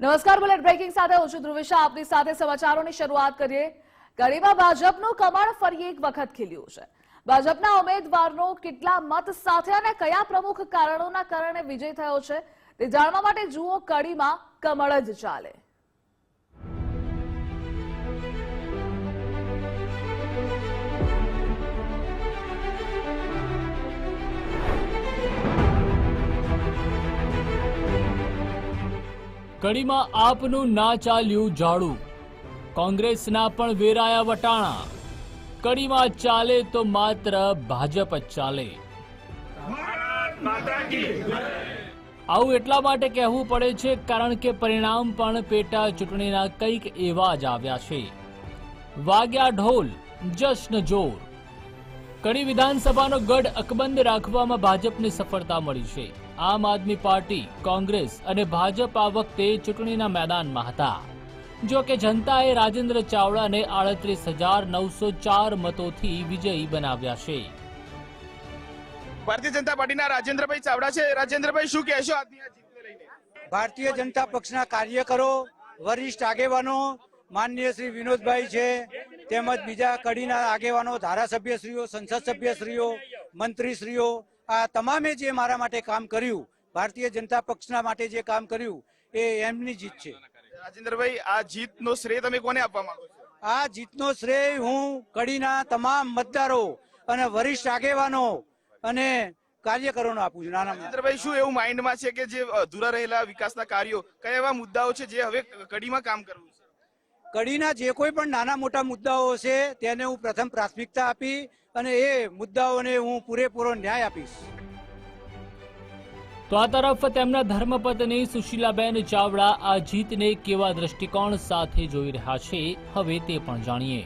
નમસ્કાર, bullet breaking સાથે હું છું ધ્રુવિશા. આપની સાથે સમાચારોની શરૂઆત કરીએ. કડીમાં ભાજપનું કમળ ફરી એક વખત ખીલ્યું છે. ભાજપના ઉમેદવારનો કેટલા મત સાથે અને કયા પ્રમુખ કારણોના કારણે વિજય થયો છે તે જાણવા માટે જુઓ કડીમાં કમળ જ ચાલે. કડીમાં આપનું ના ચાલ્યું ઝાડું કોંગ્રેસના પણ વેરાયા વટાણા. કડીમાં ચાલે તો માત્ર ભાજપ જ ચાલે. આવું એટલા માટે કહેવું પડે છે કારણ કે પરિણામ પણ પેટા ચૂંટણીના કંઈક એવા જ આવ્યા છે. વાગ્યા ઢોલ, જશ્ન જોર. કડી વિધાનસભાનો ગઢ અકબંધ રાખવામાં ભાજપને સફળતા મળી છે. આમ આદમી પાર્ટી કોંગ્રેસ અને ભાજપ આ વખતે ચૂંટણીના મેદાનમાં હતા. જો કે જનતાએ રાજેન્દ્ર ચાવડાને આડત્રીસ હજાર નવસો ચાર મતોથી વિજયી બનાવ્યા છે. ભારતીય જનતા પાર્ટીના રાજેન્દ્રભાઈ ચાવડા છે. રાજેન્દ્રભાઈ શું કહેશો ભારતીય જનતા પક્ષના કાર્યકરો વરિષ્ઠ આગેવાનો માનનીય શ્રી વિનોદભાઈ છે તેમજ બીજા કડીના આગેવાનો ધારાસભ્યશ્રીઓ સંસદ સભ્યશ્રીઓ મંત્રીશ્રીઓ આ તમામે જે મારા માટે કામ કર્યું ભારતીય જનતા પક્ષના માટે જે કામ કર્યું એ એમની જીત છે. રાજેન્દ્રભાઈ આ જીતનો શ્રેય તમે કોને આપવા માંગો છો? આ જીતનો શ્રેય હું કડીના તમામ મતદારો અને વરિષ્ઠ આગેવાનો અને કાર્યકરોને આપું છું. નાના મોટા. રાજેન્દ્રભાઈ શું એવું માઇન્ડમાં છે કે જે અધૂરા રહેલા વિકાસના કાર્યો કયા એવા મુદ્દાઓ છે જે હવે કડીમાં કામ કરવું છે? કડીના જે કોઈ પણ નાના મોટા મુદ્દાઓ છે તેને હું પ્રથમ પ્રાથમિકતા આપી અને એ મુદ્દાઓને હું પૂરેપૂરો ન્યાય આપીશ. તો આ તરફ તેમના ધર્મપત્ની સુશીલાબેન ચાવડા આ જીતને કેવા દ્રષ્ટિકોણ સાથે જોઈ રહ્યા છે હવે તે પણ જાણીએ.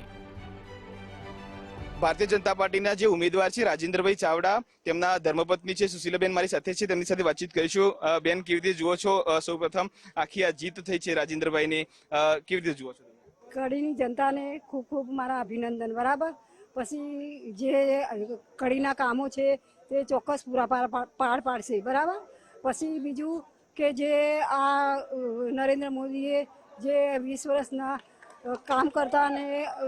ભારતીય જનતા પાર્ટીના જે ઉમેદવાર છે રાજેન્દ્રભાઈ ચાવડા તેમના ધર્મપત્ની છે સુશીલાબેન મારી સાથે છે તેમની સાથે વાતચીત કરીશું. બેન કેવી રીતે જુઓ છો? સૌપ્રથમ આખી આ જીત થઈ છે રાજેન્દ્રભાઈની. ને કેવી રીતે જુઓ છો તમે? કડીની જનતાને ખૂબ ખૂબ મારા અભિનંદન બરાબર? પછી જે કડીના કામો છે તે ચોક્કસ પૂરા પાર પા- પાડશે બરાબર? પછી બીજું કે જે આ નરેન્દ્ર મોદીએ જે વીસ વર્ષના કામ કરતા અને અ,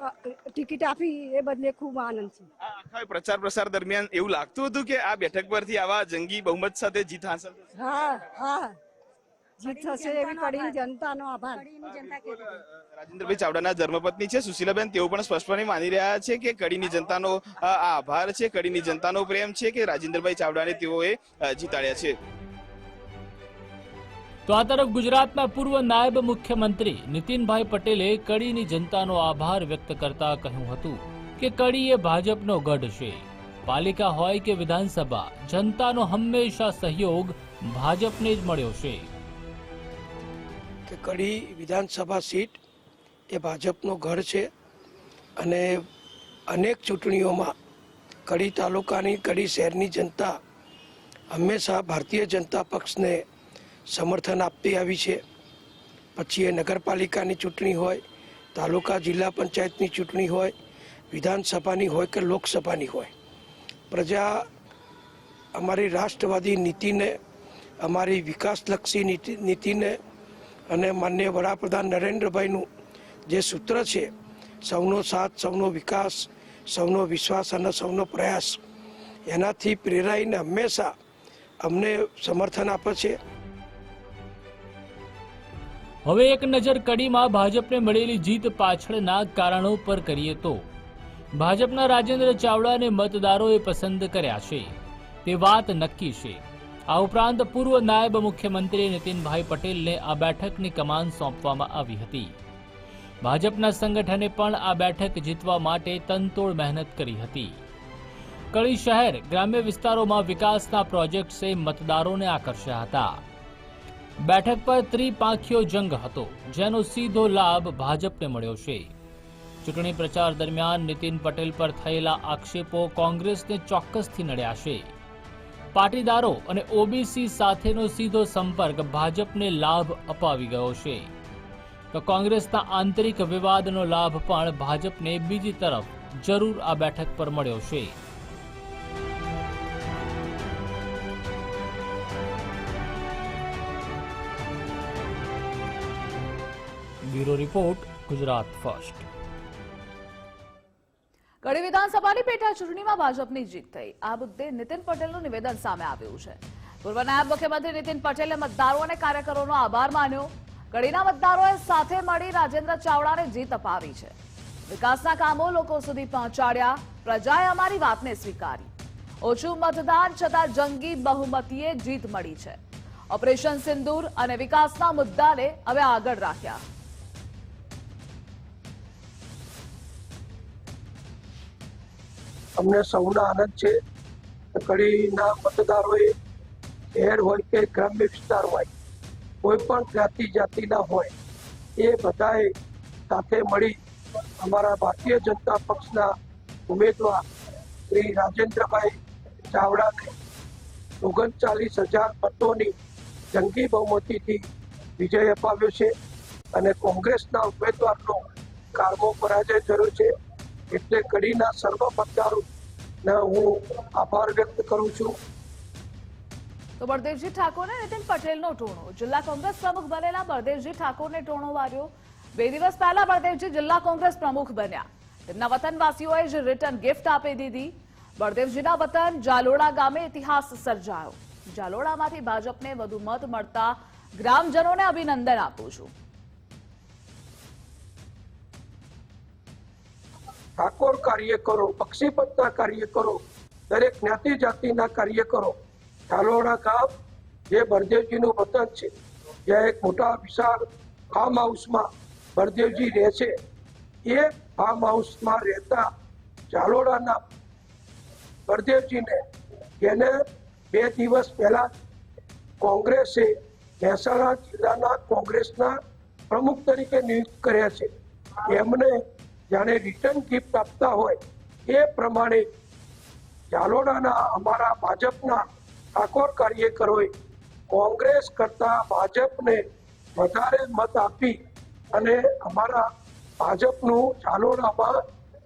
અ, ટિકિટ આપી એ બદલે ખૂબ આનંદ છે. આખા પ્રચાર પ્રસાર દરમિયાન એવું લાગતું હતું કે આ બેઠક પરથી આવા જંગી બહુમત સાથે જીત હાંસલ હા હા. જીત થશે એવી કડીની જનતાનો આભાર. રાજેન્દ્રભાઈ ચાવડાના ધર્મપત્ની છે સુશીલાબેન તેઓ પણ સ્પષ્ટપણે માની રહ્યા છે કે કડીની જનતાનો આ આભાર છે કડીની જનતાનો પ્રેમ છે કે રાજેન્દ્રભાઈ ચાવડાને તેઓએ જીતાડ્યા છે. તો આ તરફ ગુજરાતના પૂર્વ નાયબ મુખ્યમંત્રી નીતિનભાઈ પટેલે કડીની જનતાનો આભાર વ્યક્ત કરતા કહ્યું હતું કે કડી એ ભાજપનો ગઢ છે. પાલિકા હોય કે વિધાનસભા જનતાનો હંમેશા સહયોગ ભાજપને જ મળ્યો છે. કે કડી વિધાનસભા સીટ એ ભાજપનો ઘર છે અને અનેક ચૂંટણીઓમાં કડી તાલુકાની, કડી શહેરની જનતા હંમેશા ભારતીય જનતા પક્ષને સમર્થન આપતી આવી છે. પછી એ નગરપાલિકાની ચૂંટણી હોય, તાલુકા જિલ્લા પંચાયતની ચૂંટણી હોય, વિધાનસભાની હોય કે લોકસભાની હોય. પ્રજા અમારી રાષ્ટ્રવાદી નીતિને, અમારી વિકાસલક્ષી નીતિ, નીતિને અને માન્ય વડાપ્રધાન નરેન્દ્રભાઈનું જે સૂત્ર છે, સૌનો સાથ, સૌનો વિકાસ, સૌનો વિશ્વાસ અને સૌનો પ્રયાસ, એનાથી પ્રેરાઈને હંમેશા અમને સમર્થન આપે છે. હવે એક નજર કડીમાં ભાજપને મળેલી જીત પાછળના કારણો પર કરીએ તો, ભાજપના રાજેન્દ્ર ચાવડાને મતદારોએ પસંદ કર્યા છે. તે વાત નક્કી છે. આ ઉપરાંત પૂર્વ નાયબ મુખ્યમંત્રી નીતિનભાઈ પટેલને આ બેઠકની કમાન સોંપવામાં આવી હતી. ભાજપના સંગઠને પણ આ બેઠક જીતવા માટે તનતોડ મહેનત કરી હતી. કડી શહેર, ગ્રામ્ય વિસ્તારોમાં વિકાસના પ્રોજેક્ટ્સે મતદારોને આકર્ષ્યા હતા. બેઠક પર ત્રિપાંખીયો જંગ હતો, જેનો સીધો લાભ ભાજપને મળ્યો છે. ચૂંટણી પ્રચાર દરમિયાન નીતિન પટેલ પર થયેલા આક્ષેપો કોંગ્રેસને ચોક્કસથી નડ્યા છે. પાટીદારો અને ઓબીસી સાથેનો સીધો સંપર્ક ભાજપને લાભ અપાવી ગયો છે. તો કોંગ્રેસના આંતરિક વિવાદનો લાભ પણ ભાજપને બીજી તરફ જરૂર આ બેઠક પર મળ્યો છે. Bureau report, Gujarat first. Kadi વિધાનસભાની પેટા ચૂંટણીમાં ભાજપની જીત થઈ. આ મુદ્દે નીતિન પટેલનું નિવેદન સામે આવ્યું છે. પૂર્વ નાયબ મુખ્યમંત્રી નીતિન પટેલે મતદારો અને કાર્યકરોનો આભાર માન્યો. કડીના મતદારોએ સાથે મળી રાજેન્દ્ર ચાવડાને જીત અપાવી છે. વિકાસના કામો લોકો સુધી પહોંચાડ્યા. પ્રજાએ અમારી વાતને સ્વીકારી. ઓછું મતદાન છતાં જંગી બહુમતીએ જીત મળી છે. ઓપરેશન સિંદૂર અને વિકાસના મુદ્દાને હવે આગળ રાખ્યા. અમને સૌનો આનંદ છે. કડીના મતદારોએ શહેર હોય કે ગ્રામ્ય વિસ્તાર હોય, કોઈ પણ જ્ઞાતિ જાતિના હોય, એ બધાએ સાથે મળી અમારા ભારતીય જનતા પક્ષના ઉમેદવાર શ્રી રાજેન્દ્રભાઈ ચાવડાને ઓગણચાલીસ હજાર મતોની જંગી બહુમતીથી વિજય અપાવ્યો છે અને કોંગ્રેસના ઉમેદવારનો કારમો પરાજય થયો છે. એટલે કડીના સર્વ મતદારોને હું આભાર વ્યક્ત કરું છું. તો બળદેવજી ઠાકોરને નીતિન પટેલનો ટોણો. જિલ્લા કોંગ્રેસ પ્રમુખ બનેલા બળદેવજી ઠાકોરને ટોણો વાર્યો. બે દિવસ પહેલા બળદેવજી જિલ્લા કોંગ્રેસ પ્રમુખ બન્યા. તેમના વતનવાસીઓએ જ રિટર્ન ગિફ્ટ આપી દીધી. બળદેવજીના વતન જાલોડા ગામે ઇતિહાસ સર્જાયો. જાલોડામાંથી ભાજપને વધુ મત મળતા ગ્રામજનોને અભિનંદન આપું છું. ઠાકોર કાર્યકરો પક્ષીપતના કાર્યકરો દરેક જ્ઞાતિ જાતિના કાર્યકરો ઢાલોડા ગામ, જે બળદેવજીનું વતન છે, જ્યાં એક મોટા વિશાળ ફાર્મ હાઉસમાં બળદેવજી રહે છે. એ ફાર્મ હાઉસમાં રહેતા ઝાલોડાના બળદેવજીને જેને બે દિવસ પહેલા કોંગ્રેસે મહેસાણા જિલ્લાના કોંગ્રેસના પ્રમુખ તરીકે નિયુક્ત કર્યા છે. એમને જાણે રિટર્ન ગિફ્ટ આપતા હોય એ પ્રમાણે ઝાલોડાના અમારા ભાજપના ઠાકોર કાર્યકરોએ કોંગ્રેસ કરતા ભાજપને વધારે મત આપી અને અમારા ભાજપનું ઝાલોડામાં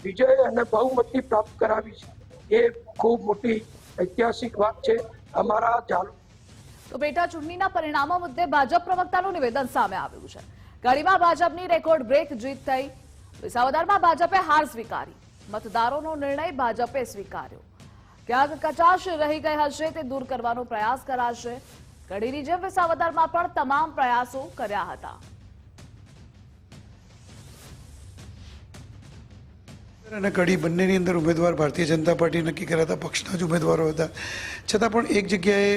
વિજય અને બહુમતી પ્રાપ્ત કરાવી છે. એ ખૂબ મોટી ઐતિહાસિક વાત છે અમારા ઝાલો તો પેટા ચૂંટણીના પરિણામો મુદ્દે ભાજપ પ્રવક્તાનું નિવેદન સામે આવ્યું છે. કડીમાં ભાજપની રેકોર્ડ બ્રેક જીત થઈ. વિસાવદરમાં ભાજપે હાર સ્વીકારી. મતદારોનો નિર્ણય ભાજપે સ્વીકાર્યો. ક્યાંક કચાશ રહી ગઈ હશે તે દૂર કરવાનો પ્રયાસ કરાશે. કડીની જેમ વિસાવદરમાં પણ તમામ પ્રયાસો કર્યા હતા. અને કડી બંનેની અંદર ઉમેદવાર ભારતીય જનતા પાર્ટી નક્કી કર્યા હતા. પક્ષના જ ઉમેદવારો હતા. છતાં પણ એક જગ્યાએ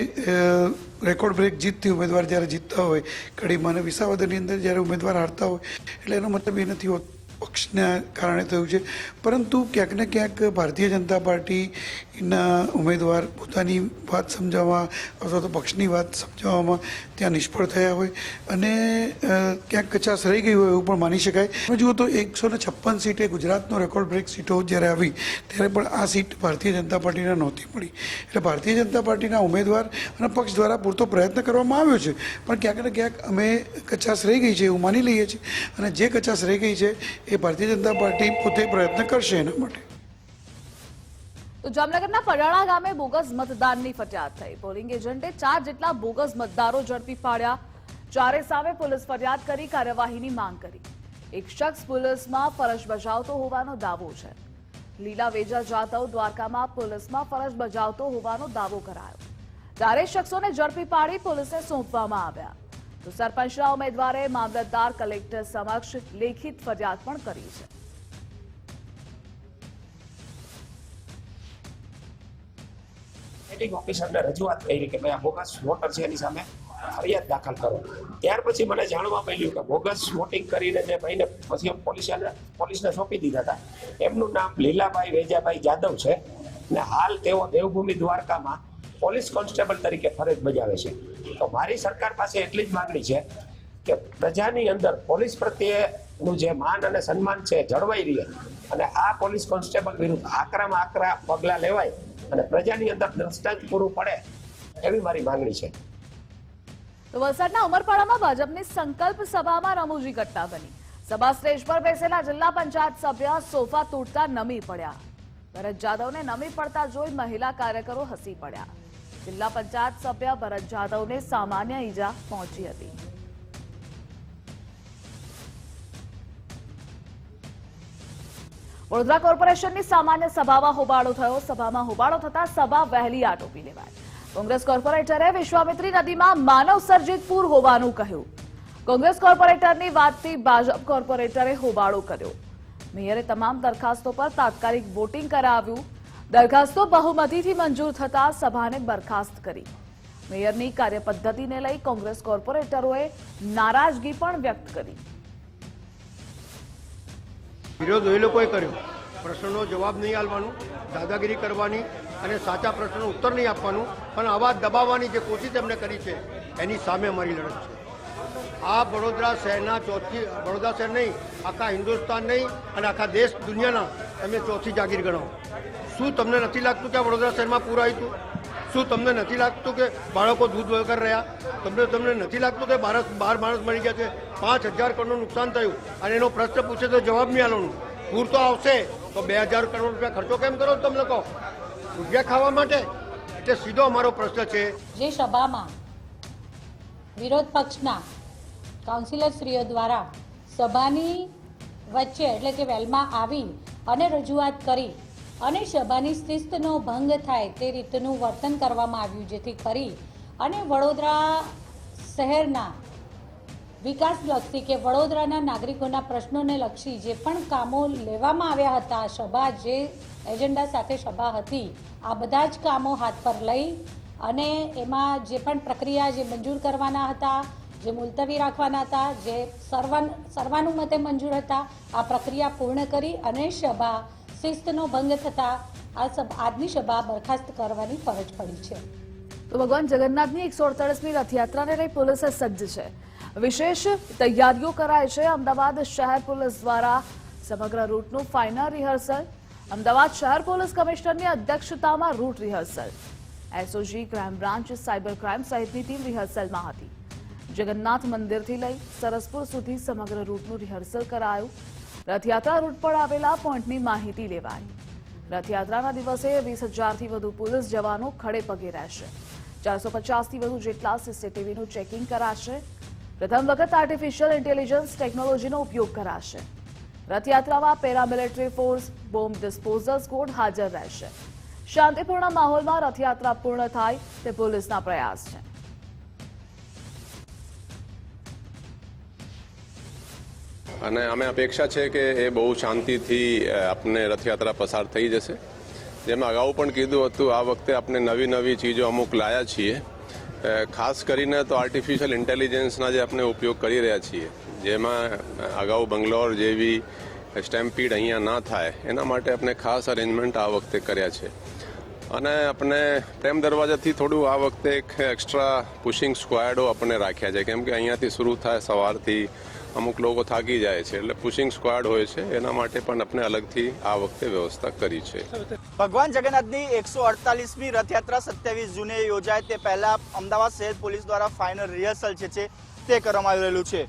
રેકોર્ડ બ્રેક જીતતી ઉમેદવાર જ્યારે જીતતા હોય, કડીમાં અને વિસાવદરની અંદર જ્યારે ઉમેદવાર હારતા હોય, એટલે એનો મતલબ એ નથી હોતો. પક્ષના કારણે થયું છે. પરંતુ ક્યાંક ને ક્યાંક ભારતીય જનતા પાર્ટીના ઉમેદવાર પોતાની વાત સમજાવવા અથવા તો પક્ષની વાત સમજાવવામાં ત્યાં નિષ્ફળ થયા હોય અને ક્યાંક કચાશ રહી ગઈ હોય એવું પણ માની શકાય. જુઓ તો એકસો ને છપ્પન સીટે ગુજરાતનો રેકોર્ડ બ્રેક સીટો જ્યારે આવી, ત્યારે પણ આ સીટ ભારતીય જનતા પાર્ટીને નહોતી મળી. એટલે ભારતીય જનતા પાર્ટીના ઉમેદવાર અને પક્ષ દ્વારા પૂરતો પ્રયત્ન કરવામાં આવ્યો છે. પણ ક્યાંક ને ક્યાંક અમે કચાશ રહી ગઈ છે એવું માની લઈએ છીએ. અને જે કચાશ રહી ગઈ છે એ ભારતીય જનતા પાર્ટી પોતે પ્રયત્ન કરશે એના માટે. તો જામનગરના પડાળા ગામે બોગસ મતદાનની ફરિયાદ થઈ. પોલિંગ એજન્ટે ચાર જેટલા બોગસ મતદારો ઝડપી પાડ્યા. ચારે સામે પોલીસ ફરિયાદ કરી, કાર્યવાહીની માંગ કરી. એક શખ્સ પોલીસમાં ફરજ બજાવતો હોવાનો દાવો છે. લીલા વેજા જાધવ દ્વારકામાં પોલીસમાં ફરજ બજાવતો હોવાનો દાવો કરાયો. ચારેય શખ્સોને ઝડપી પાડી પોલીસને સોંપવામાં આવ્યા. તો સરપંચના ઉમેદવારે મામલતદાર કલેક્ટર સમક્ષ લેખિત ફરિયાદ પણ કરી છે. પ્રિસાઇડિંગ ઓફિસરને રજૂઆત કરી કે ભાઈ બોગસ વોટર છે એની સામે ફરિયાદ દાખલ કરો. ત્યાર પછી મને જાણવા મળ્યું કે બોગસ વોટિંગ કરીને જે ભાઈને પછી પોલીસને પોલીસને સોંપી દીધા હતા. એમનું નામ લીલાભાઈ વેજાભાઈ જાદવ છે. ને હાલ તેઓ દેવભૂમિ દ્વારકામાં પોલીસ કોન્સ્ટેબલ તરીકે ફરજ બજાવે છે. તો મારી સરકાર પાસે એટલી જ માગણી છે કે પ્રજાની અંદર પોલીસ પ્રત્યેનું જે માન અને સન્માન છે જળવાઈ રહે અને આ પોલીસ કોન્સ્ટેબલ વિરુદ્ધ આકરામાં આકરા પગલાં લેવાય અને પ્રજાની અંદર દ્રષ્ટાંત પૂરું પડે એવી મારી માંગણી છે. તો વલસાડના ઉમરપાડામાં ભાજપની સંકલ્પ સભામાં રમૂજી ઘટના બની. સભા સ્ટેજ પર બેસેલા જિલ્લા પંચાયત સભ્ય સોફા તૂટતા નમી પડ્યા. ભરત જાદવને નમી પડતા જોઈ મહિલા કાર્યકરો હસી પડ્યા. જિલ્લા પંચાયત સભ્ય ભરત જાદવને સામાન્ય ઈજા પહોંચી હતી. વડોદરા કોર્પોરેશનની સામાન્ય સભામાં હોબાળો થયો. સભામાં હોબાળો થતા સભા વહેલી આટોપી લેવાય કોંગ્રેસ કોર્પોરેટરે વિશ્વામિત્રી નદીમાં માનવ સર્જિત પૂર હોવાનું કહ્યું. કોંગ્રેસ કોર્પોરેટરની વાતથી ભાજપ કોર્પોરેટરે હોબાળો કર્યો. મેયરે તમામ દરખાસ્તો પર તાત્કાલિક વોટિંગ કરાવ્યું. દરખાસ્તો બહુમતીથી મંજૂર થતા સભાને બરખાસ્ત કરી. મેયરની કાર્યપદ્ધતિને લઈ કોંગ્રેસ કોર્પોરેટરોએ નારાજગી પણ વ્યક્ત કરી. વિરોધ એ લોકોએ કર્યો. પ્રશ્નનો જવાબ નહીં આપવાનું દાદાગીરી કરવાની અને સાચા પ્રશ્નનો ઉત્તર નહીં આપવાનું, પણ અવાજ દબાવવાની જે કોશિશ એમણે કરી છે, એની સામે અમારી લડત છે. આ વડોદરા શહેરના ચોથી વડોદરા શહેર નહીં, આખા હિન્દુસ્તાન નહીં અને આખા દેશ દુનિયાના તમે ચોથી જાગીર ગણો શું તમને નથી લાગતું કે આ વડોદરા શહેરમાં પૂર આવ્યું શું તમને નથી લાગતું કે બાળકો દૂધ વગર રહ્યા? તમને તમને નથી લાગતું કે બાર બાર માણસ મરી ગયા છે? પાંચ હજાર કરોડનું નુકસાન થયું. અને એનો પ્રશ્ન પૂછે તો જવાબ નહીં આલવાનું પૂર તો આવશે, તો બે હજાર કરોડ રૂપિયા ખર્ચો કેમ કરો તમને કહો રૂપિયા ખાવા માટે? એટલે સીધો અમારો પ્રશ્ન છે. જે સભામાં વિરોધ પક્ષના કાઉન્સિલરશ્રીઓ દ્વારા સભાની વચ્ચે એટલે કે વેલમાં આવી અને રજૂઆત કરી અને સભાની શિસ્તનો ભંગ થાય તે રીતનું વર્તન કરવામાં આવ્યું, જેથી કરી અને વડોદરા શહેરના વિકાસલક્ષી કે વડોદરાના નાગરિકોના પ્રશ્નોને લક્ષી જે પણ કામો લેવામાં આવ્યા હતા, સભા જે એજન્ડા સાથે સભા હતી, આ બધા જ કામો હાથ પર લઈ અને એમાં જે પણ પ્રક્રિયા જે મંજૂર કરવાના હતા જે મુલતવી રાખવાના હતા, જે સર્વાન, સર્વાનુમતે મંજૂર હતા, આ પ્રક્રિયા પૂર્ણ કરી અને સભા, શિસ્તનો ભંગ થતા આ આજની સભા બરખાસ્ત કરવાની ફરજ પડી છે. તો ભગવાન જગન્નાથની એકસો અડતાળીસમી રથયાત્રાને લઈ પોલીસ સજ્જ છે. વિશેષ તૈયારીઓ કરાય છે. અમદાવાદ શહેર પોલીસ દ્વારા સમગ્ર રૂટનું ફાઇનલ રિહર્સલ અમદાવાદ શહેર પોલીસ કમિશનરની અધ્યક્ષતામાં route rehearsal SOG crime branch cyber crime સહિતની ટીમ રિહર્સલમાં હતી. જગન્નાથ મંદિરથી લઈ સરસપુર સુધી સમગ્ર રૂટનું રિહર્સલ કરાયું. રથયાત્રા રૂટ પર આવેલા પોઈન્ટની માહિતી લેવાઈ. રથયાત્રાના દિવસે વીસ હજારથી વધુ પોલીસ જવાનો ખડે પગે રહેશે. ચારસો પચાસથી વધુ જેટલા સીસીટીવીનું ચેકિંગ કરાશે. પ્રથમ વખત આર્ટિફિશિયલ ઇન્ટેલિજન્સ ટેકનોલોજીનો ઉપયોગ કરાશે. રથયાત્રામાં paramilitary force bomb disposal squad હાજર રહેશે. શાંતિપૂર્ણ માહોલમાં રથયાત્રા પૂર્ણ થાય તે પોલીસના પ્રયાસ છે. અને અમે અપેક્ષા છે કે એ બહુ શાંતિથી આપને રથયાત્રા પસાર થઈ જશે. જેમ અગાઉ પણ કીધું હતું, આ વખતે આપણે નવી નવી ચીજો અમુક લાયા છીએ. ખાસ કરીને તો આર્ટિફિશિયલ ઇન્ટેલિજન્સના જે આપણે ઉપયોગ કરી રહ્યા છીએ, જેમાં અગાઉ બંગલોર જેવી સ્ટેમ્પીડ અહીંયા ના થાય, એના માટે આપણે ખાસ અરેન્જમેન્ટ આ વખતે કર્યા છે. અને આપણે પ્રેમ દરવાજાથી થોડું આ વખતે એક એક્સ્ટ્રા પુશિંગ સ્ક્વાડો આપણે રાખ્યા છે, કેમ કે અહીંયાથી શરૂ થાય સવારથી અમુક લોકો થાકી જાય છે એટલે પુશિંગ સ્ક્વાડ હોય છે, એના માટે પણ આપણે અલગથી આ વખતે વ્યવસ્થા કરી છે. ભગવાન જગન્નાથની એકસો અડતાલીસમી રથયાત્રા સત્યાવીસ જૂને યોજાય તે પહેલા અમદાવાદ શહેર પોલીસ દ્વારા ફાઇનલ રિહર્સલ છે તે કરવામાં આવી રહેલું છે.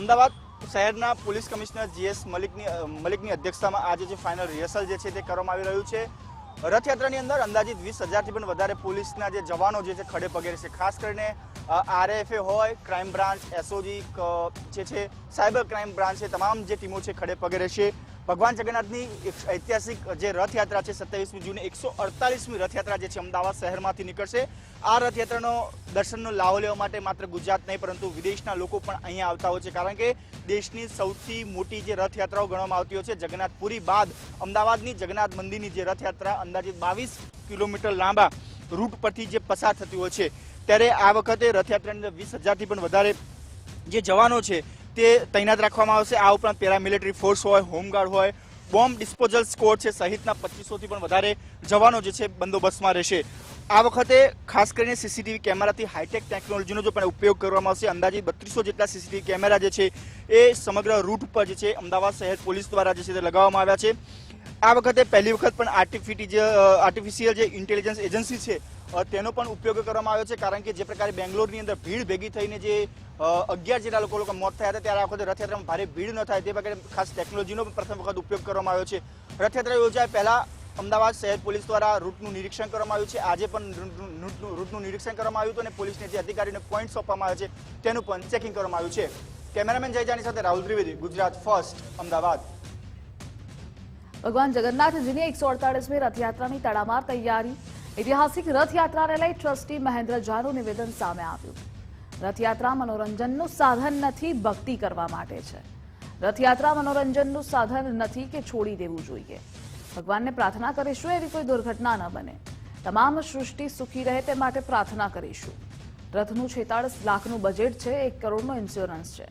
અમદાવાદ શહેરના પોલીસ કમિશનર જીએસ મલિકની મલિકની અધ્યક્ષતામાં આજે જે ફાઇનલ રિહર્સલ જે છે તે કરવામાં આવી રહ્યું છે. રથયાત્રાની અંદર અંદાજિત વીસ હજારથી પણ વધારે પોલીસના જે જવાનો જે છે ખડે પગે છે ખાસ કરીને આરએફએ હોય, ક્રાઇમ બ્રાન્ચ, એસઓજી જે છે, સાયબર ક્રાઇમ બ્રાન્ચ છે, તમામ જે ટીમો છે ખડે પગે રહેશે. ભગવાન જગન્નાથની ઐતિહાસિક જે રથયાત્રા છે સત્યાવીસમી જૂને, એકસો અડતાલીસમી રથયાત્રા જે છે અમદાવાદ શહેરમાંથી નીકળશે. આ રથયાત્રાનો દર્શનનો લાહો લેવા માટે માત્ર ગુજરાત નહીં, પરંતુ વિદેશના લોકો પણ અહીંયા આવતા હોય છે. કારણ કે દેશની સૌથી મોટી જે રથયાત્રાઓ ગણવામાં આવતી હોય છે, જગન્નાથપુરી બાદ અમદાવાદની જગન્નાથ મંદિરની જે રથયાત્રા અંદાજે બાવીસ કિલોમીટર લાંબા રૂટ પરથી જે પસાર થતી હોય છે. ત્યારે આ વખતે રથયાત્રાની અંદર વીસ હજારથી પણ વધારે જે જવાનો છે તે તૈનાત રાખવામાં આવશે. આ ઉપરાંત પેરામિલિટરી ફોર્સ હોય, હોમગાર્ડ હોય, બોમ્બ ડિસ્પોઝલ સ્કોડ છે, સહિતના પચીસોથી પણ વધારે જવાનો જે છે બંદોબસ્તમાં રહેશે. આ વખતે ખાસ કરીને સીસીટીવી કેમેરાથી હાઈટેક ટેકનોલોજીનો જો પણ ઉપયોગ કરવામાં આવશે અંદાજે બત્રીસો જેટલા સીસીટીવી કેમેરા જે છે એ સમગ્ર રૂટ ઉપર જે છે અમદાવાદ શહેર પોલીસ દ્વારા જે છે તે લગાવવામાં આવ્યા છે. આ વખતે પહેલી વખત પણ આર્ટિફિટી જે આર્ટિફિશિયલ જે ઇન્ટેલિજન્સ એજન્સી છે તેનો પણ ઉપયોગ કરવામાં આવ્યો છે, કારણ કે જે પ્રકારે બેંગ્લોરની અંદર ભીડ ભેગી થઈને જે અગિયાર જેટલા લોકો લોકો મોત થયા હતા, ત્યારે આ વખતે રથયાત્રામાં ભારે ભીડ ન થાય, તે પ્રકારે ખાસ ટેકનોલોજીનો પણ પ્રથમ વખત ઉપયોગ કરવામાં આવ્યો છે. રથયાત્રા યોજાય પહેલાં અમદાવાદ શહેર પોલીસ દ્વારા રૂટનું નિરીક્ષણ કરવામાં આવ્યું છે. આજે પણ રૂટનું- નિરીક્ષણ કરવામાં આવ્યું હતું અને પોલીસને જે અધિકારીને પોઈન્ટ સોંપવામાં આવ્યો છે, તેનું પણ ચેકિંગ કરવામાં આવ્યું છે. કેમેરામેન જયજાની સાથે રાહુલ ત્રિવેદી, ગુજરાત ફર્સ્ટ અમદાવાદ. ભગવાન જગન્નાથજીની એકસો અડતાલીસમી રથયાત્રાની તડામાર તૈયારી. ઐતિહાસિક રથયાત્રાને લઈ ટ્રસ્ટી મહેન્દ્ર ઝાનું નિવેદન સામે આવ્યું. રથયાત્રા મનોરંજનનું સાધન નથી ભક્તિ કરવા માટે છે. રથયાત્રા મનોરંજનનું સાધન નથી કે છોડી દેવું જોઈએ. ભગવાનને પ્રાર્થના કરીશું એવી કોઈ દુર્ઘટના ન બને. તમામ સૃષ્ટિ સુખી રહે તે માટે પ્રાર્થના કરીશું. રથનું છેતાળીસ લાખનું બજેટ છે, એક કરોડનો ઇન્સ્યોરન્સ છે.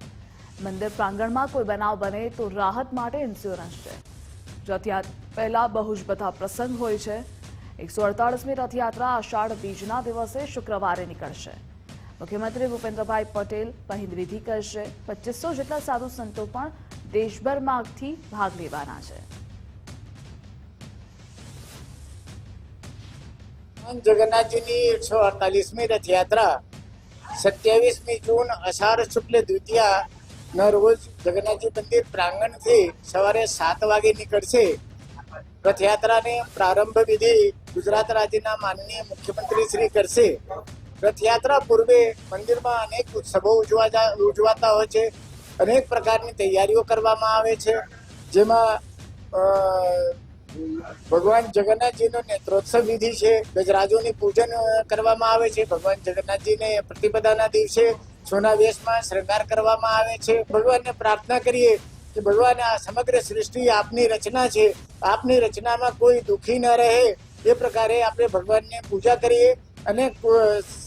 મંદિર પ્રાંગણમાં કોઈ બનાવ બને તો રાહત માટે ઇન્સ્યોરન્સ છે. રથયાત્રા પહેલા બહુ જ બધા પ્રસંગ હોય છે. એકસો અડતાળીસમી રથયાત્રા આષાઢ બીજના દિવસે શુક્રવારે નીકળશે. મુખ્યમંત્રી ભૂપેન્દ્રભાઈ પટેલ પહિન્દવિધિ કરશે. પચીસો જેટલા સાધુ સંતો પણ દેશભરમાંથી ભાગ લેવાના છે. જગન્નાથજીની એકસો અડતાલીસમી રથયાત્રા સત્યાવીસમી જૂન અષાઢ શુક્લ દ્વિતીયા ના, રોજ જગન્નાથજી મંદિર પ્રાંગણથી સવારે સાત વાગે નીકળશે. રથયાત્રાની પ્રારંભ વિધિ ગુજરાત રાજ્યના માનનીય મુખ્યમંત્રી શ્રી કરશે. રથયાત્રા પૂર્વે મંદિરમાં અનેક ઉત્સવો ઉજવા ઉજવાતા હોય છે. અનેક પ્રકારની તૈયારીઓ કરવામાં આવે છે. જેમાં ભગવાન જગન્નાથજીનો નેત્રોત્સવ વિધિ છે. ગજરાજોની પૂજન કરવામાં આવે છે. ભગવાન જગન્નાથજીને પ્રતિપદાના દિવસે સોના વેશમાં શૃંગાર કરવામાં આવે છે. ભગવાનને પ્રાર્થના કરીએ કે ભગવાન આ સમગ્ર સૃષ્ટિ આપની રચના છે. આપની રચનામાં કોઈ દુઃખી ન રહે. એ પ્રકારે આપણે ભગવાનને પૂજા કરીએ અને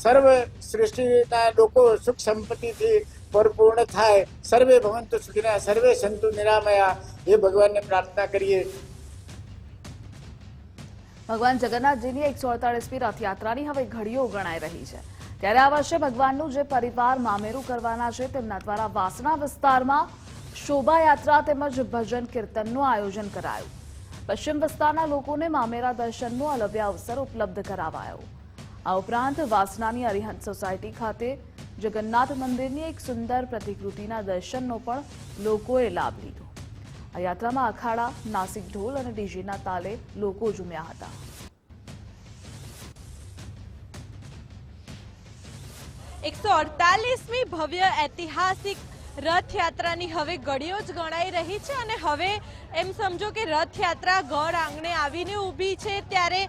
સર્વ સૃષ્ટિના લોકો સુખ સંપત્તિથી પરિપૂર્ણ થાય. સર્વે ભવંતુ સુખીના, સર્વે સંતુ નિરામયા. એ ભગવાનને પ્રાર્થના કરીએ. ભગવાન જગન્નાથજીની એકસો અડતાળીસમી રથયાત્રાની હવે ઘડીઓ ગણાઈ રહી છે. ત્યારે આ વર્ષે ભગવાનનું જે પરિવાર મામેરું કરવાના છે, તેમના દ્વારા વાસણા વિસ્તારમાં શોભાયાત્રા તેમજ ભજન કીર્તનનું આયોજન કરાયું. પશ્ચિમ વિસ્તારના લોકોને મામેરા દર્શનનો અલભ્ય અવસર ઉપલબ્ધ કરાવાયો. આ ઉપરાંત વાસનાની અરિહંત સોસાયટી ખાતે જગન્નાથ મંદિરની એક સુંદર પ્રતિકૃતિના દર્શનનો પણ લોકોએ લાભ લીધો. આ યાત્રામાં અખાડા, નાસિક ઢોલ અને ડીજેના તાલે લોકો ઝૂમ્યા હતા. એકસો અડતાલીસમી ભવ્ય ઐતિહાસિક રથયાત્રાની હવે ઘડીઓ જ ગણાઈ રહી છે અને હવે એમ સમજો કે રથયાત્રા ગઢ આંગણે આવીને ઊભી છે ત્યારે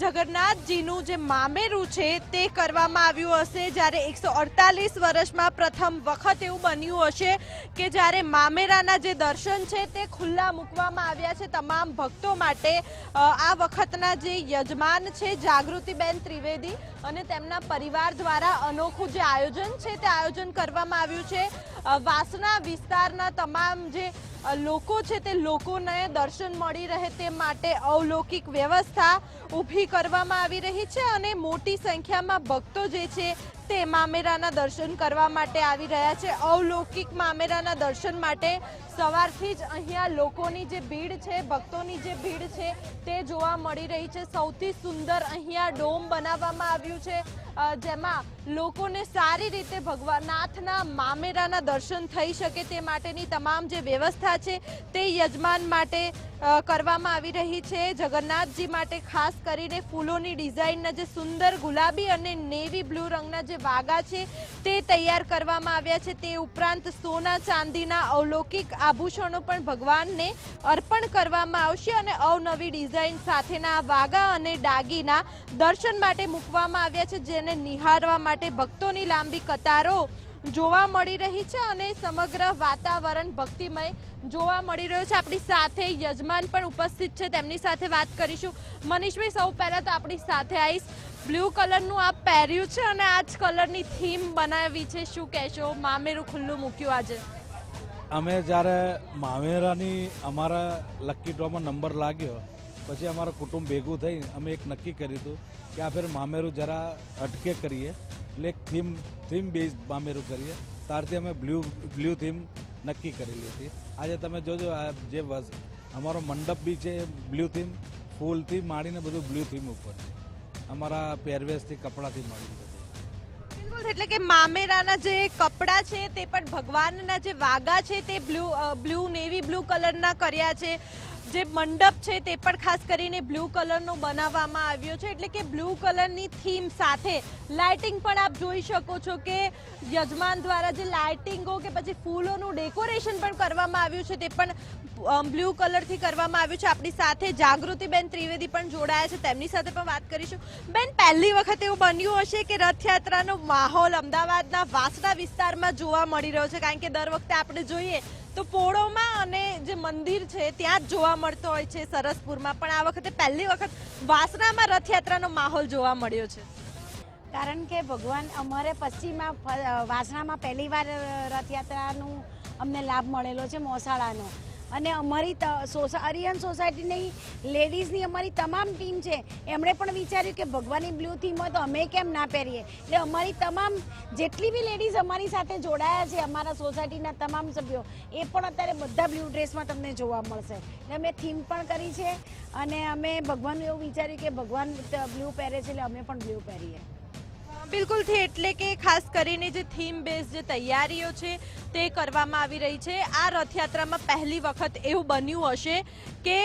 જગન્નાથજીનું જે મામેરું છે તે કરવામાં આવ્યું હશે. જ્યારે એકસો અડતાલીસ વર્ષમાં પ્રથમ વખત એવું બન્યું હશે કે જ્યારે મામેરાના જે દર્શન છે તે ખુલ્લા મૂકવામાં આવ્યા છે તમામ ભક્તો માટે. આ વખતના જે યજમાન છે જાગૃતિબેન ત્રિવેદી અને તેમના પરિવાર દ્વારા અનોખું જે આયોજન છે તે આયોજન કરવામાં આવ્યું છે. વાસના વિસ્તારના તમામ જે લોકો છે તે લોકોને દર્શન મળી રહે તે માટે અવલૌકિક વ્યવસ્થા ઊભી કરવામાં આવી રહી છે અને મોટી સંખ્યામાં ભક્તો જે છે તે મામેરાના દર્શન કરવા માટે આવી રહ્યા છે. અવલૌકિક મામેરાના દર્શન માટે સવારથી જ અહીંયા લોકોની જે ભીડ છે, ભક્તોની જે ભીડ છે તે જોવા મળી રહી છે. સૌથી સુંદર અહીંયા ડોમ બનાવવામાં આવ્યું છે. જેમાં લોકોને સારી રીતે ભગવાનનાથના મામેરાના દર્શન થઈ શકે તે માટેની તમામ જે વ્યવસ્થા છે તે યજમાન માટે કરવામાં આવી રહી છે. જગન્નાથજી માટે ખાસ કરીને ફૂલોની ડિઝાઇનના જે સુંદર ગુલાબી અને નેવી બ્લુ રંગના જે વાગા છે તે તૈયાર કરવામાં આવ્યા છે. તે ઉપરાંત સોના ચાંદીના અવલૌકિક આભૂષણો પણ ભગવાનને અર્પણ કરવામાં આવશે અને અવનવી ડિઝાઇન સાથેના વાગા અને ડાગીના દર્શન માટે મૂકવામાં આવ્યા છે જેને નિહાળવા માટે ભક્તોની લાંબી કતારો જોવા મળી રહી છે અને સમગ્ર વાતાવરણ ભક્તિમય જોવા મળી રહ્યો છે. આપણી સાથે યજમાન પણ ઉપસ્થિત છે. તેમની સાથે વાત કરીશું. મનીષભાઈ, સૌ પહેલાં તો આપણી સાથે આવીશ. બ્લુ કલરનું આ પહેર્યું છે અને આ જ કલરની થીમ બનાવી છે. શું કહેશો? મામેરું ખુલ્લું મૂક્યું આજે. અમે જ્યારે મામેરાની અમારા લકી ડ્રોમાં નંબર લાગ્યો, પછી અમારું કુટુંબ ભેગું થઈ અમે એક નક્કી કર્યું હતું કે આ ફેર મામેરું જરા અટકે કરીએ. એટલે થીમ થીમ બેઝ મામેરું કરીએ. ત્યારથી અમે બ્લુ બ્લુ થીમ નક્કી કરેલી હતી. આજે તમે જોજો જે વસ- અમારો મંડપ બી છે બ્લુ થીમ ફૂલથી માંડીને બધું બ્લુ થીમ ઉપર છે. અમારા પહેરવેશથી, કપડાથી માંડી એટલે કે મામેરાના જે કપડાં છે તે પણ ભગવાનના જે વાગા છે તે બ્લુ બ્લુ નેવી બ્લુ કલરના કર્યા છે. જે મંડપ છે તે પણ ખાસ કરીને બ્લુ કલરનો બનાવવામાં આવ્યો છે. એટલે કે બ્લુ કલરની થીમ સાથે લાઇટિંગ પણ આપ જોઈ શકો છો કે યજમાન દ્વારા જે લાઇટિંગો કે પછી ફૂલોનું ડેકોરેશન પણ કરવામાં આવ્યું છે તે પણ બ્લુ કલરથી કરવામાં આવ્યું છે. આપણી સાથે જાગૃતિબેન ત્રિવેદી પણ જોડાયા છે. તેમની સાથે પણ વાત કરીશું. બેન, પહેલી વખત એવું બન્યું હશે કે રથયાત્રાનો માહોલ અમદાવાદના વાસણા વિસ્તારમાં જોવા મળી રહ્યો છે. કારણ કે દર વખતે આપણે જોઈએ તો પોળોમાં અને જે મંદિર છે, ત્યાં જ જોવા મળતો હોય છે સરસપુરમાં. પણ આ વખતે પહેલી વખત વાસણામાં રથયાત્રાનો માહોલ જોવા મળ્યો છે. કારણ કે ભગવાન અમારે પશ્ચિમમાં વાસણામાં પહેલી વાર રથયાત્રાનું અમને લાભ મળેલો છે મોસાળાનો. અને અમારી આર્યન સોસાયટીની લેડીઝની અમારી તમામ ટીમ છે. એમણે પણ વિચાર્યું કે ભગવાનની બ્લુ થીમ હોય તો અમે કેમ ના પહેરીએ? એટલે અમારી તમામ જેટલી બી લેડીઝ અમારી સાથે જોડાયા છે, અમારા સોસાયટીના તમામ સભ્યો, એ પણ અત્યારે બધા બ્લુ ડ્રેસમાં તમને જોવા મળશે. એટલે અમે થીમ પણ કરી છે અને અમે ભગવાનનું એવું વિચાર્યું કે ભગવાન બ્લુ પહેરે છે એટલે અમે પણ બ્લુ પહેરીએ. બિલકુલથી એટલે કે ખાસ કરીને જે થીમ બેઝ જે તૈયારીઓ છે તે કરવામાં આવી રહી છે. આ રથયાત્રામાં પહેલી વખત એવું બન્યું હશે કે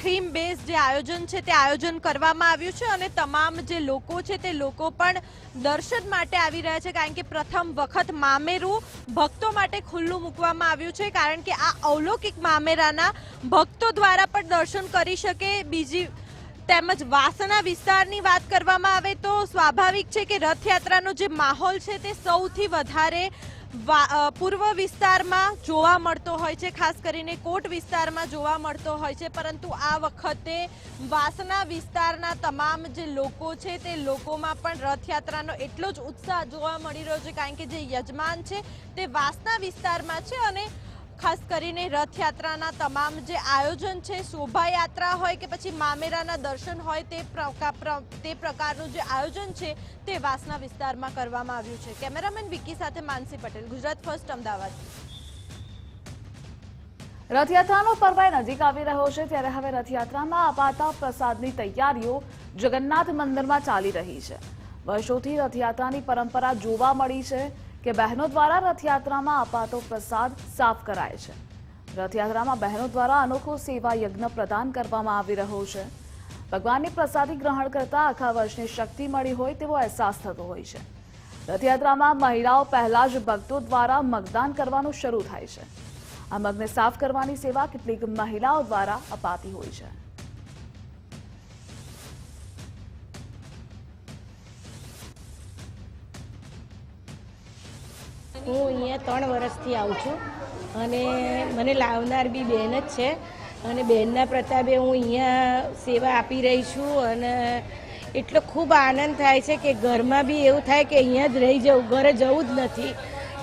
થીમ બેઝ જે આયોજન છે તે આયોજન કરવામાં આવ્યું છે અને તમામ જે લોકો છે તે લોકો પણ દર્શન માટે આવી રહ્યા છે કારણ કે પ્રથમ વખત મામેરું ભક્તો માટે ખુલ્લું મૂકવામાં આવ્યું છે કારણ કે આ અવલૌકિક મામેરાના ભક્તો દ્વારા પણ દર્શન કરી શકે. બીજી તેમજ વાસણા વિસ્તારની વાત કરવામાં આવે તો સ્વાભાવિક છે કે રથયાત્રાનો જે માહોલ છે તે સૌથી વધારે પૂર્વ વિસ્તારમાં જોવા મળતો હોય છે. ખાસ કરીને કોટ વિસ્તારમાં જોવા મળતો હોય છે. પરંતુ આ વખતે વાસના વિસ્તારના તમામ જે લોકો છે તે લોકોમાં પણ રથયાત્રાનો એટલો જ ઉત્સાહ જોવા મળી રહ્યો છે. કારણ કે જે યજમાન છે તે વાસના વિસ્તારમાં છે અને ખાસ કરીને રથયાત્રાના તમામ જે આયોજન છે, શોભાયાત્રા હોય કે પછી મામેરાના દર્શન હોય તે તે પ્રકારનું જે આયોજન છે તે વાસના વિસ્તારમાં કરવામાં આવ્યું છે. કેમેરામેન વિકી સાથે માનસી પટેલ, ગુજરાત ફર્સ્ટ, અમદાવાદ. રથયાત્રાનો પર્વ નજીક આવી રહ્યો છે, ત્યારે હવે રથયાત્રામાં અપાતા પ્રસાદની તૈયારીઓ જગન્નાથ મંદિરમાં ચાલી રહી છે. વર્ષોથી રથયાત્રાની પરંપરા જોવા મળી છે કે બહેનો દ્વારા રથયાત્રામાં અપાતો પ્રસાદ સાફ કરાય છે. રથયાત્રામાં બહેનો દ્વારા અનોખો સેવા યજ્ઞ પ્રદાન કરવામાં આવી રહ્યો છે. ભગવાનની પ્રસાદી ગ્રહણ કરતા આખા વર્ષની શક્તિ મળી હોય તેવો અહેસાસ થતો હોય છે. રથયાત્રામાં મહિલાઓ પહેલા જ ભક્તો દ્વારા મગદાન કરવાનું શરૂ થાય છે. આ મગને સાફ કરવાની સેવા કેટલીક મહિલાઓ દ્વારા અપાતી હોય છે. હું અહીંયા ત્રણ વર્ષથી આવું છું અને મને લાવનાર બી બેન જ છે. અને બહેનના પ્રતાપે હું અહીંયા સેવા આપી રહી છું અને એટલો ખૂબ આનંદ થાય છે કે ઘરમાં બી એવું થાય કે અહીંયા જ રહી જવું, ઘરે જવું જ નથી.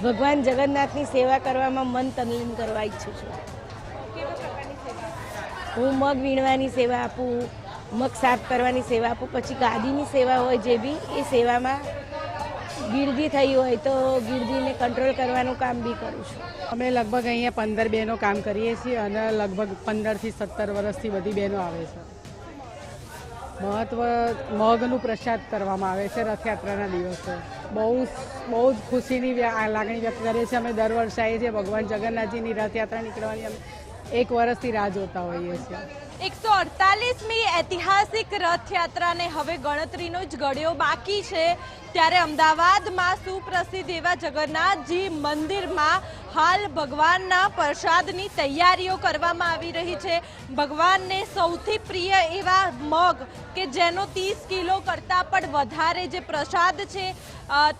ભગવાન જગન્નાથની સેવા કરવામાં મન તલ્લીન કરવા ઈચ્છું છું. હું મગ વીણવાની સેવા આપું, મગ સાફ કરવાની સેવા આપું, પછી ગાદીની સેવા હોય જે બી, એ સેવામાં ગીર્દી થઈ હોય તો ગીરદીને કંટ્રોલ કરવાનું કામ બી કરું છું. અમે લગભગ અહીંયા પંદર બહેનો કામ કરીએ છીએ અને લગભગ પંદરથી સત્તર વર્ષથી બધી બહેનો આવે છે. મહત્વ, મગનું પ્રસાદ કરવામાં આવે છે રથયાત્રાના દિવસે. બહુ બહુ જ ખુશીની લાગણી વ્યક્ત કરીએ છીએ. અમે દર વર્ષે આવીએ છીએ. ભગવાન જગન્નાથજીની રથયાત્રા નીકળવાની અમે એક વર્ષથી રાહ જોતા હોઈએ છીએ. એકસો અડતાલીસમી ઐતિહાસિક રથયાત્રાને હવે ગણતરીનો જ ગળ્યો બાકી છે. ત્યારે અમદાવાદમાં સુપ્રસિદ્ધ એવા જગન્નાથજી મંદિરમાં હાલ ભગવાનના પ્રસાદની તૈયારીઓ કરવામાં આવી રહી છે. ભગવાનને સૌથી પ્રિય એવા મગ કે જેનો ત્રીસ કિલો કરતાં પણ વધારે જે પ્રસાદ છે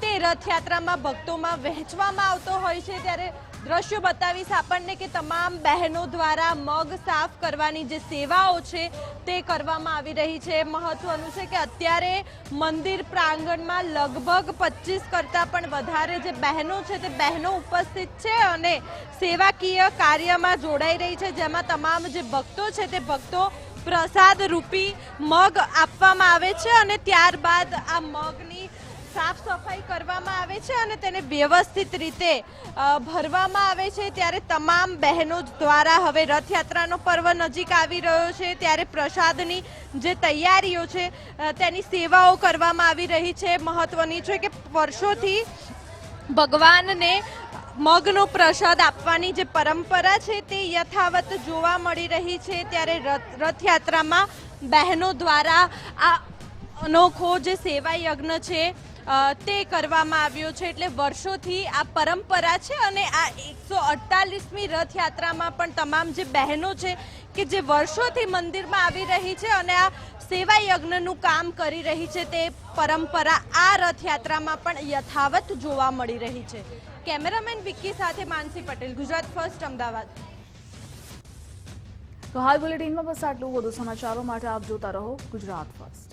તે રથયાત્રામાં ભક્તોમાં વહેંચવામાં આવતો હોય છે. ત્યારે દ્રશ્યો બતાવીશ આપણને કે તમામ બહેનો દ્વારા મગ સાફ કરવાની જે સેવાઓ છે તે કરવામાં આવી રહી છે. મહત્વનું છે કે અત્યારે મંદિર પ્રાંગણમાં લગભગ પચીસ કરતાં પણ વધારે જે બહેનો છે તે બહેનો ઉપસ્થિત છે અને સેવાકીય કાર્યમાં જોડાઈ રહી છે. જેમાં તમામ જે ભક્તો છે તે ભક્તો પ્રસાદ રૂપી મગ આપવામાં આવે છે અને ત્યારબાદ આ મગની સાફ સફાઈ કરવામાં આવે છે અને તેને વ્યવસ્થિત રીતે ભરવામાં આવે છે. ત્યારે તમામ બહેનો દ્વારા હવે રથયાત્રાનો પર્વ નજીક આવી રહ્યો છે. ત્યારે પ્રસાદની જે તૈયારીઓ છે તેની સેવાઓ કરવામાં આવી રહી છે. મહત્વની છે કે વર્ષોથી ભગવાનને મગનો પ્રસાદ આપવાની જે પરંપરા છે તે યથાવત જોવા મળી રહી છે. ત્યારે રથ, રથયાત્રામાં બહેનો દ્વારા આ અનોખો જે સેવા યજ્ઞ છે તે કરવામાં આવ્યો છે એટલે વર્ષોથી આ પરંપરા છે અને આ એકસો અડતાલીસમી રથયાત્રામાં પણ તમામ જે બહેનો છે કે જે વર્ષોથી મંદિરમાં આવી રહી છે અને આ સેવા યજ્ઞનું કામ કરી રહી છે, તે પરંપરા આ રથયાત્રામાં પણ યથાવત જોવા મળી રહી છે. કેમેરામેન વિક્કી સાથે માનસી પટેલ, ગુજરાત ફર્સ્ટ, અમદાવાદ. તો હાલ બુલેટિનમાં બસ આટલું. વધુ સમાચારો માટે આપ જોતા રહો ગુજરાત ફર્સ્ટ.